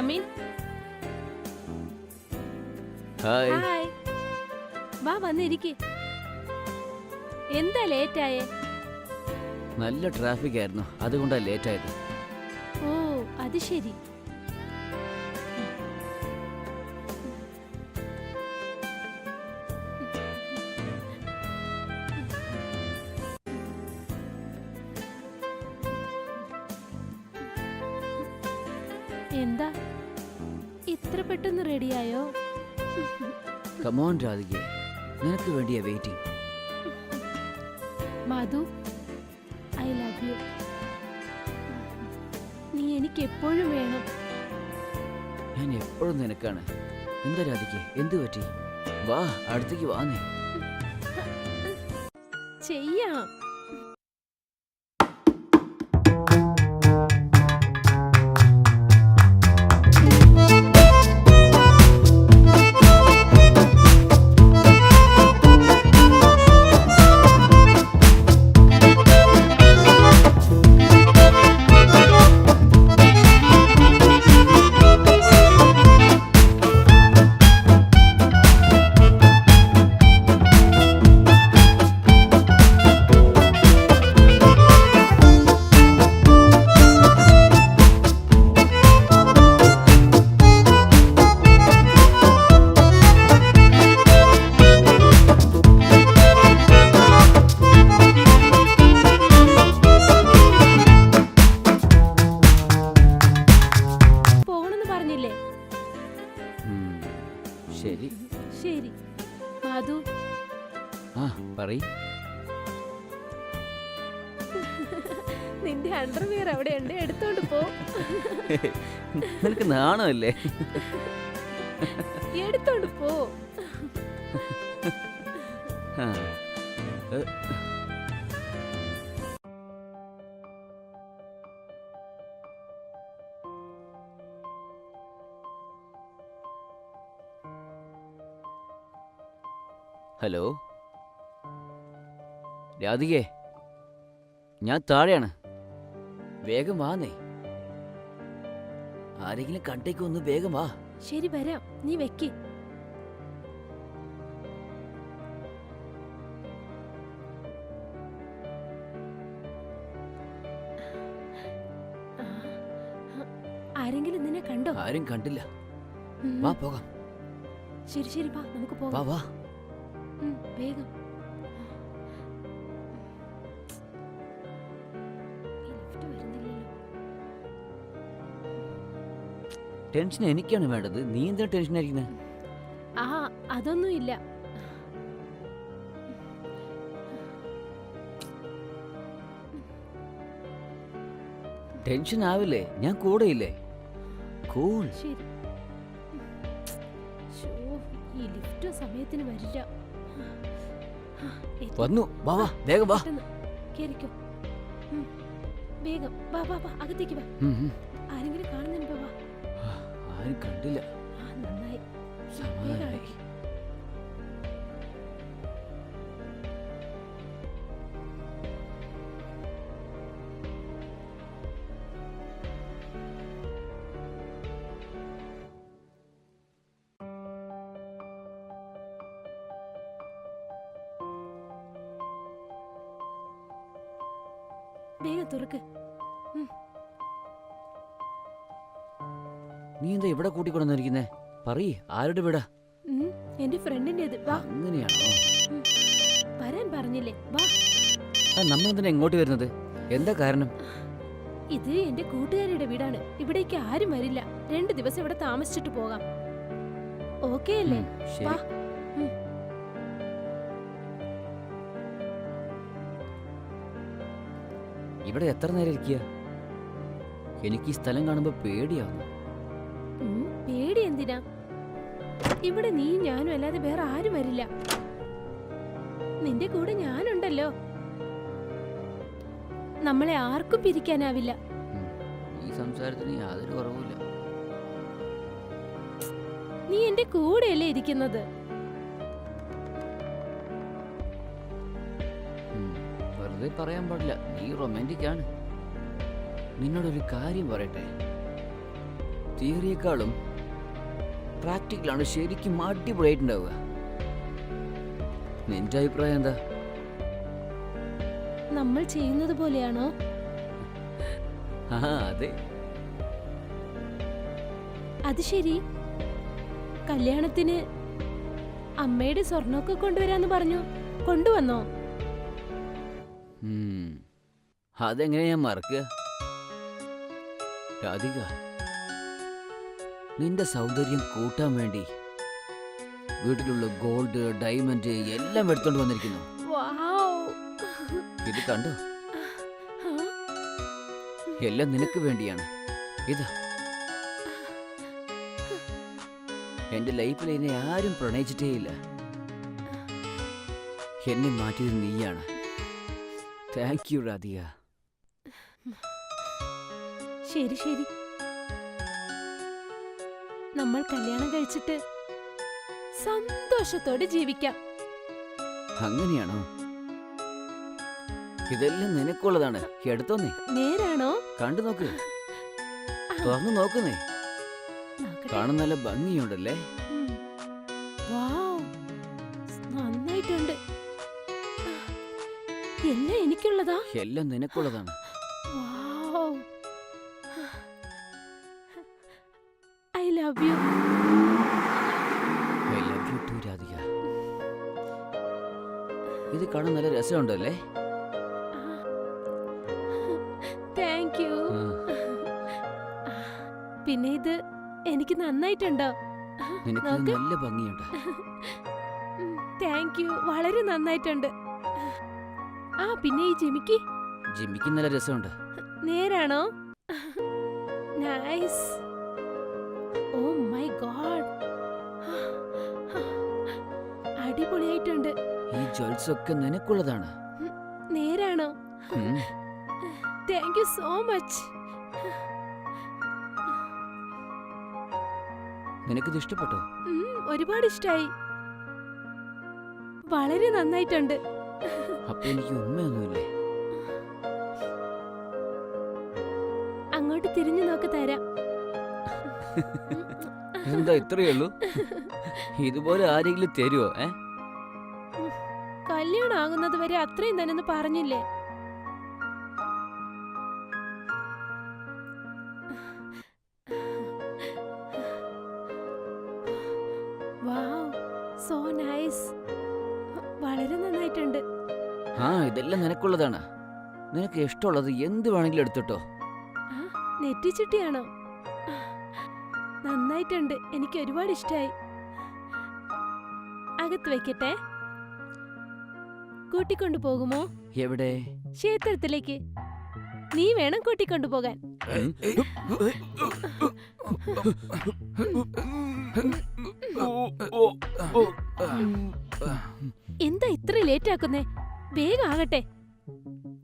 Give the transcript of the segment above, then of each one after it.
Come in hi hi വാ വന്നിരിക്കേ. എന്താ late ആയേ നല്ല ട്രാഫിക് ആയിരുന്നു. അതുകൊണ്ടാണ് ലേറ്റ് ആയത് ഓ അത് ശരി. എന്താ? ഇത്ര പെട്ടെന്ന് റെഡിയായോ? കമോൺ രാധിക നിനക്ക് വേണ്ടിയാ waiting Madhu I love you നീ എനിക്ക് എപ്പോഴും വേണം. ഞാൻ എപ്പോഴും നിനക്കാണ്. എന്താ രാധിക എന്തു പറ്റി? വാ അടുത്തേക്ക് വാന്നേ ചെയ്യാം. ശരി. ശരി. മാധു. ആ പറയ്. നിന്റെ അണ്ടർവെയർ അവിടെ ഉണ്ട്. എടുത്തോണ്ട് പോ. നിനക്ക് നാണമല്ലേ? എടുത്തോണ്ട് പോ. ആ, ഹലോ? രാധികേ ഞാൻ താഴെയാണ്. വേഗം വാന്നേ ആരെങ്കിലും കണ്ടേക്ക് ഒന്ന് വേഗം വാ. ശരി വരാം. നീ വെക്ക്. ആരെങ്കിലും നിന്നെ കണ്ടോ? ആരും കണ്ടില്ല. വാ പോകാം. ശരി ശരി വാ. നമുക്ക് വാ പോകാം. വാ ഉം, വേഗം. ടെൻഷൻ എനിക്കാണ് വേണ്ടത്. നീ എന്താ ടെൻഷൻ ആയിരിക്കുന്നത് ആ അതൊന്നും ഇല്ല. ടെൻഷൻ ആവില്ലേ? ഞാൻ കൂടെ ഇല്ലേ കൂൾ ശരി ഈ ലിഫ്റ്റ് സമയത്തിന് വരില്ല. വന്നു. വാ വാ വേഗം വാ. കേറിക്കോ. വേഗം. വാ വാ വാ അകത്തേക്ക് വാ. ആരെങ്കിലും കാണുന്നുണ്ടോ? വാ. ആരും കണ്ടില്ല. വേഗം തുറക്ക്. നീ എന്താ ഇവിടെ കൂട്ടിക്കൊണ്ടിരിക്കുന്നേ പറയ് ആരുടെ വീടാ? എന്റെ ഫ്രണ്ടിന്റേത്. വാ. അങ്ങനെയാണോ? വരാൻ പറഞ്ഞില്ലേ. വാ. നമ്മൾ എന്തിനാ എങ്ങോട്ട് വരുന്നത്? എന്താ കാരണം? ഇത് എന്റെ കൂട്ടുകാരിയുടെ വീടാണ്. ഇവിടേക്ക് ആരും വരില്ല. രണ്ട് ദിവസം ഇവിടെ താമസിച്ചിട്ട് പോകാം. ഓക്കെ അല്ലേ? ശരി. ഇവിടെ എത്ര നേരം ഇരിക്കുക? എനിക്ക് ഈ സ്ഥലം കാണുമ്പോ പേടിയാവുന്നു. പേടി എന്തിനാ? ഇവിടെ നീ ഞാനും അല്ലാതെ വേറെ ആരും വരില്ല. നിന്റെ കൂടെ ഞാനുണ്ടല്ലോ. നമ്മളെ ആർക്കും പിരിക്കാനാവില്ല. ഈ സംസാരത്തിന് യാതൊരു കുറവുമില്ല. നീ എന്റെ കൂടെയല്ലേ ഇരിക്കുന്നത്. വെറുതെ പറയാൻ പാടില്ല. നീ റൊമാന്റിക് ആണ്. നിന്നോടൊരു കാര്യം പറയട്ടെ. തിയറിയേക്കാളും പ്രാക്ടിക്കലാണ് ശരിക്കും അടിപൊളിയായിട്ടുണ്ടാവുക. നിന്റെ അഭിപ്രായം എന്താ? നമ്മൾ ചെയ്യുന്നത് പോലെയാണോ? ആ അതെ. അത് ശരി. കല്യാണത്തിന് അമ്മയുടെ സ്വർണമൊക്കെ കൊണ്ടുവരാന്ന് പറഞ്ഞു. കൊണ്ടുവന്നോ? ഉം. അതെങ്ങനെ ഞാൻ മറക്കുക? രാധിക നിന്റെ സൗന്ദര്യം കൂട്ടാൻ വേണ്ടി വീട്ടിലുള്ള ഗോൾഡ് ഡയമണ്ട് എല്ലാം എടുത്തോണ്ട് വന്നിരിക്കുന്നു. വാവ്. ഇത് കണ്ടോ? എല്ലാം നിനക്ക് വേണ്ടിയാണ്. ഇത്. എന്റെ ലൈഫിൽ എന്നെ ആരും പ്രണയിച്ചിട്ടേയില്ല. എന്നെ മാറ്റിയത് നീയാണ്. താങ്ക് യു രാധിക ശരി ശരി. നമ്മൾ കല്യാണം കഴിച്ചിട്ട് സന്തോഷത്തോടെ ജീവിക്കാം. അങ്ങനെയാണോ? ഇതെല്ലാം നിനക്കുള്ളതാണ്. എടുത്തോന്നേ. നേരാണോ? കണ്ടു നോക്ക്. തുറന്നു നോക്കുന്നേ. കാണുന്ന നല്ല ഭംഗിയുണ്ടല്ലേ? എല്ലാം എനിക്കുള്ളതാ? എല്ലാം നിനക്കുള്ളതാണ്. Wow. I love you. I love you too Radhika. ഇത് കാണാൻ നല്ല രസമുണ്ടല്ലേ? Thank you. പിന്നെ ഇത് എനിക്ക് നന്നായിട്ടുണ്ടോ? നിനക്ക്. നല്ല ഭംഗിയുണ്ട്. Thank you. വളരെ നന്നായിട്ടുണ്ട്. ആ പിന്നെ ഈ ജിമിക്ക്? ജിമ്മിക്ക് നല്ല രസമുണ്ട്. നേരാണോ? നൈസ്. Oh my god. അടിപൊളിയായിട്ടുണ്ട്. ഈ ജ്വൽസ് ഒക്കെ നിനക്കുള്ളതാണ്. നേരാണോ? താങ്ക് യു സോ മച്ച് നിനക്കിത് ഇഷ്ടപ്പെട്ടോ? ഒരുപാട് ഇഷ്ടായി. വളരെ നന്നായിട്ടുണ്ട്. അപ്പൊ എനിക്ക് ഉമ്മയൊന്നുമില്ലേ? അങ്ങോട്ട് തിരിഞ്ഞു നോക്ക് തരാം. എന്താ ഇത്രയേ ഉള്ളൂ? ഇതുപോലെ ആരെങ്കിലും തരുമോ ഏ? കല്യാണം ആകുന്നത് വരെ അത്രയും തന്നെ പറഞ്ഞില്ലേ? നിനക്കുള്ളതാണ്. നിനക്ക് ഇഷ്ടമുള്ളത് എന്ത് വേണമെങ്കിലും എടുത്തിട്ടോ. നെറ്റിച്ചിട്ടിയാണോ? നന്നായിട്ടുണ്ട്. എനിക്ക് ഒരുപാട് ഇഷ്ടമായി അകത്ത് വെക്കട്ടെ. കൂട്ടിക്കൊണ്ടു പോകുമോ? എവിടെ? ക്ഷേത്രത്തിലേക്ക്. നീ വേണം കൂട്ടിക്കൊണ്ടു പോകാൻ. എന്താ ഇത്ര ലേറ്റ് ആക്കുന്നേ? വേഗം ആകട്ടെ.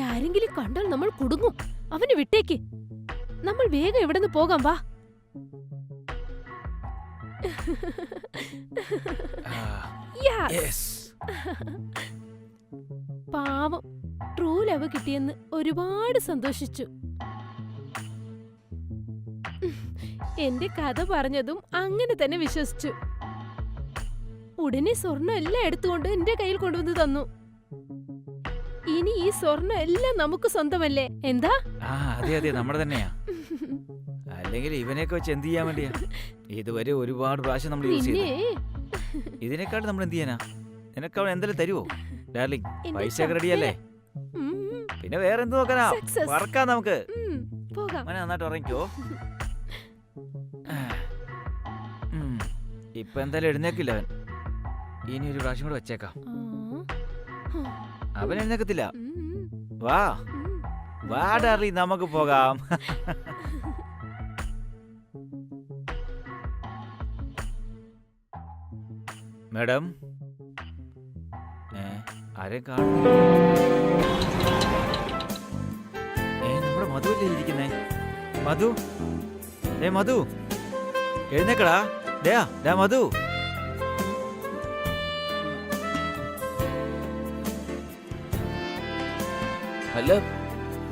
ആരെങ്കിലും കണ്ടാൽ നമ്മൾ കുടുങ്ങും. അവന് വിട്ടേക്ക്. നമ്മൾ വേഗം ഇവിടെ നിന്ന് പോകാം വാ. പാവം. ട്രൂ ലവ് കിട്ടിയെന്ന് ഒരുപാട് സന്തോഷിച്ചു. എന്റെ കഥ പറഞ്ഞതും അങ്ങനെ തന്നെ വിശ്വസിച്ചു. ഉടനെ സ്വർണം എല്ലാം എടുത്തുകൊണ്ട് എന്റെ കയ്യിൽ കൊണ്ടുവന്ന് തന്നു. ഇനി ഈ സ്വർണം എല്ലാം നമുക്ക് സ്വന്തമല്ലേ? എന്താ? ആ അതെ അതെ നമ്മുടെ തന്നെയാ. അല്ലെങ്കിൽ ഇവനെയൊക്കെ വെച്ച് എന്ത് ചെയ്യാൻ വേണ്ടിയാ? ഇതുവരെ ഒരുപാട് പ്രാവശ്യം നമ്മൾ യൂസ് ചെയ്തു ഇതിനെക്കാട്ട് നമ്മൾ എന്ത് ചെയ്യാനാ? നിനക്ക് അവൻ എന്തെല്ലാം തരുവോ? ഡാർലിംഗ് പൈസ ഒക്കെ റെഡിയല്ലേ അല്ലേ? പിന്നെ വേറെ എന്ത് നോക്കാനാ? വർക്കാ നമുക്ക്. നന്നായിട്ട് ഉറങ്ങിക്കോ. ഇപ്പൊ എന്തായാലും എഴുന്നേക്കില്ല അവൻ. ഇനി ഒരു പ്രാവശ്യം കൂടെ വെച്ചേക്കാം. അവൻ എഴുന്നേക്കത്തില്ല വാ. വാ ഡാർലി നമുക്ക് പോകാം. മാഡം. ആരെ കാണുന്നു? ഏ നമ്മുടെ മധുവല്ലേ ഇരിക്കുന്നേ? മധു. ഏ മധു. എഴുന്നേക്കടാ. ഡാ മധു. അല്ല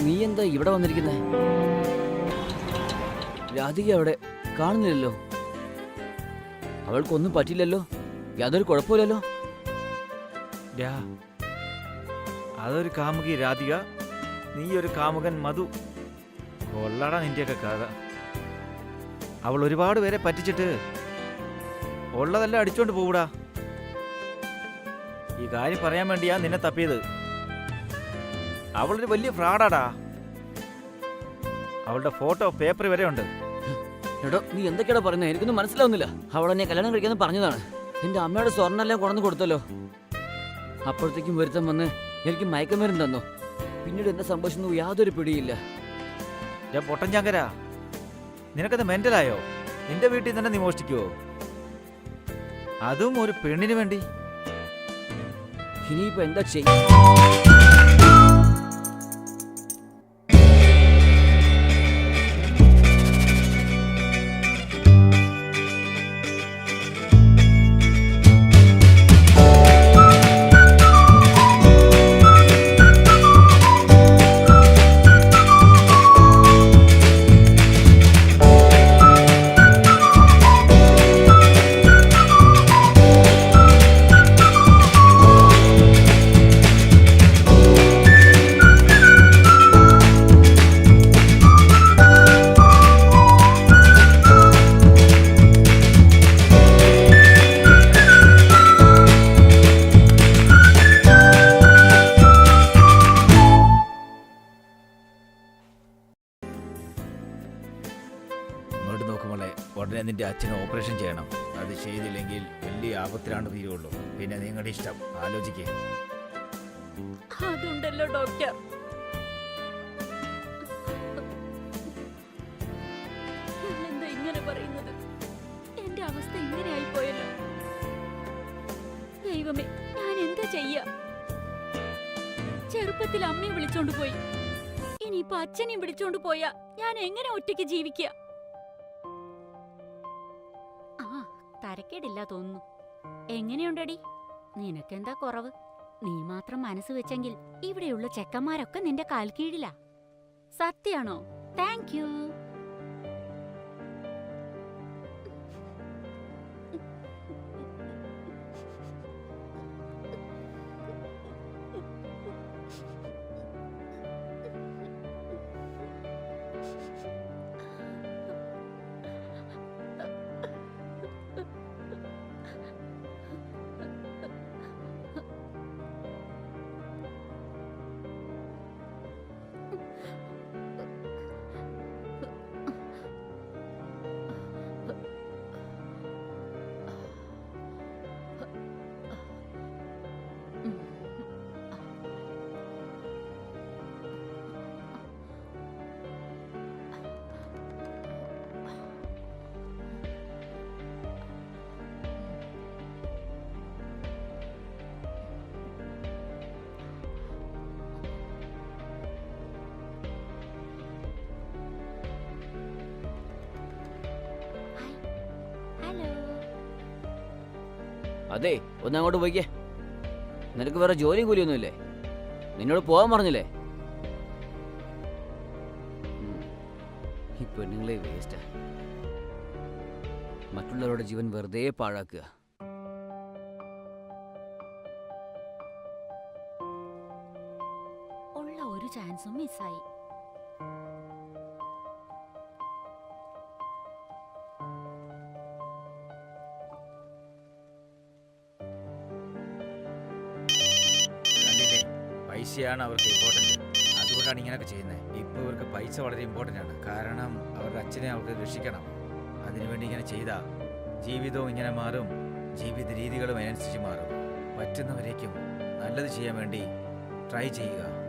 നീ എന്താ ഇവിടെ വന്നിരിക്കുന്നേ? രാധിക അവിടെ കാണുന്നില്ലല്ലോ. അവൾക്കൊന്നും പറ്റില്ലല്ലോ. യാതൊരു കുഴപ്പമില്ലല്ലോ. അതൊരു കാമുകി രാധിക. നീ ഒരു കാമുകൻ മധു. കൊള്ളടാ നിന്റെയൊക്കെ കഥ. അവൾ ഒരുപാട് പേരെ പറ്റിച്ചിട്ട് ഉള്ളതെല്ലാം അടിച്ചോണ്ട് പോകൂടാ. ഈ കാര്യം പറയാൻ വേണ്ടിയാ നിന്നെ തപ്പിയത്. അവളൊരു വലിയ ഫ്രാഡാടാ. അവളുടെ ഫോട്ടോ പേപ്പർ വരെ ഉണ്ട്. എടോ നീ എന്തൊക്കെയാണ് പറയുന്നത് എനിക്കൊന്നും മനസ്സിലാവുന്നില്ല. അവളെന്നെ കല്യാണം കഴിക്കാന്ന് പറഞ്ഞതാണ്. എന്റെ അമ്മയുടെ സ്വർണെല്ലാം കൊണ്ടു കൊടുത്തല്ലോ. അപ്പോഴത്തേക്കും വരുത്തം വന്ന് എനിക്ക് മയക്കമരുന്ന് തന്നു. പിന്നീട് എന്താ സംഭവിച്ചെന്ന് യാതൊരു പിടിയില്ല. ഞാൻ പൊട്ടഞ്ചാങ്കര. നിനക്കത് മെന്റലായോ നിന്റെ വീട്ടിൽ തന്നെ നീ മോഷ്ടിക്കുവോ? അതും ഒരു പെണ്ണിന് വേണ്ടി. ഇനിയിപ്പോ എന്താ ചെയ്യും നോക്കുമ്പോളെ ഉടനെ നിന്റെ അച്ഛനെ ഓപ്പറേഷൻ ചെയ്യണം. അത് ചെയ്തില്ലെങ്കിൽ വലിയ ആപത്തിലാണ് തീരുള്ളൂ. പിന്നെ നിങ്ങളുടെ ഇഷ്ടം. ആലോചിക്കേ. അതുണ്ടല്ലോ ഡോക്ടർ ഞാനെന്താ ഇങ്ങനെ പറയുന്നത്? എന്റെ അവസ്ഥ ഇങ്ങനെ ആയിപ്പോയല്ലോ ദൈവമേ ഞാൻ എന്താ ചെയ്യാ? ചെറുപ്പത്തിൽ അമ്മയെ വിളിച്ചോണ്ട് പോയി. ഇനിയിപ്പൊ അച്ഛനെയും വിളിച്ചോണ്ട് പോയാ ഞാൻ എങ്ങനെ ഒറ്റയ്ക്ക് ജീവിക്കുക തരക്കേടില്ല തോന്നുന്നു. എങ്ങനെയുണ്ടടി? നിനക്കെന്താ കുറവ്? നീ മാത്രം മനസ്സ് വെച്ചെങ്കിൽ ഇവിടെയുള്ള ചെക്കന്മാരൊക്കെ നിന്റെ കാൽ കീഴിലാ സത്യാണോ? Thank you. അതെ ഒന്ന് അങ്ങോട്ട് പോയിക്കേ. നിനക്ക് വേറെ ജോലിയും കൂലിയൊന്നുമില്ലേ? നിന്നോട് പോകാൻ പറഞ്ഞില്ലേ. ഈ പെണ്ണുങ്ങളെ വേസ്റ്റാ മറ്റുള്ളവരുടെ ജീവൻ വെറുതെ പാഴാക്കുക. ഉള്ള ഒരു ചാൻസും മിസ്സായി പൈസയാണ് അവർക്ക് ഇമ്പോർട്ടന്റ് അതുകൊണ്ടാണ് ഇങ്ങനെയൊക്കെ ചെയ്യുന്നത് ഇപ്പോൾ ഇവർക്ക് പൈസ വളരെ ഇമ്പോർട്ടന്റ് ആണ്. കാരണം അവരുടെ അച്ഛനെ അവർക്ക് രക്ഷിക്കണം. അതിനുവേണ്ടി ഇങ്ങനെ ചെയ്താൽ ജീവിതവും ഇങ്ങനെ മാറും. ജീവിത രീതികളും അതിനനുസരിച്ച് മാറും. പറ്റുന്നവരേക്കും നല്ലത് ചെയ്യാൻ വേണ്ടി ട്രൈ ചെയ്യുക.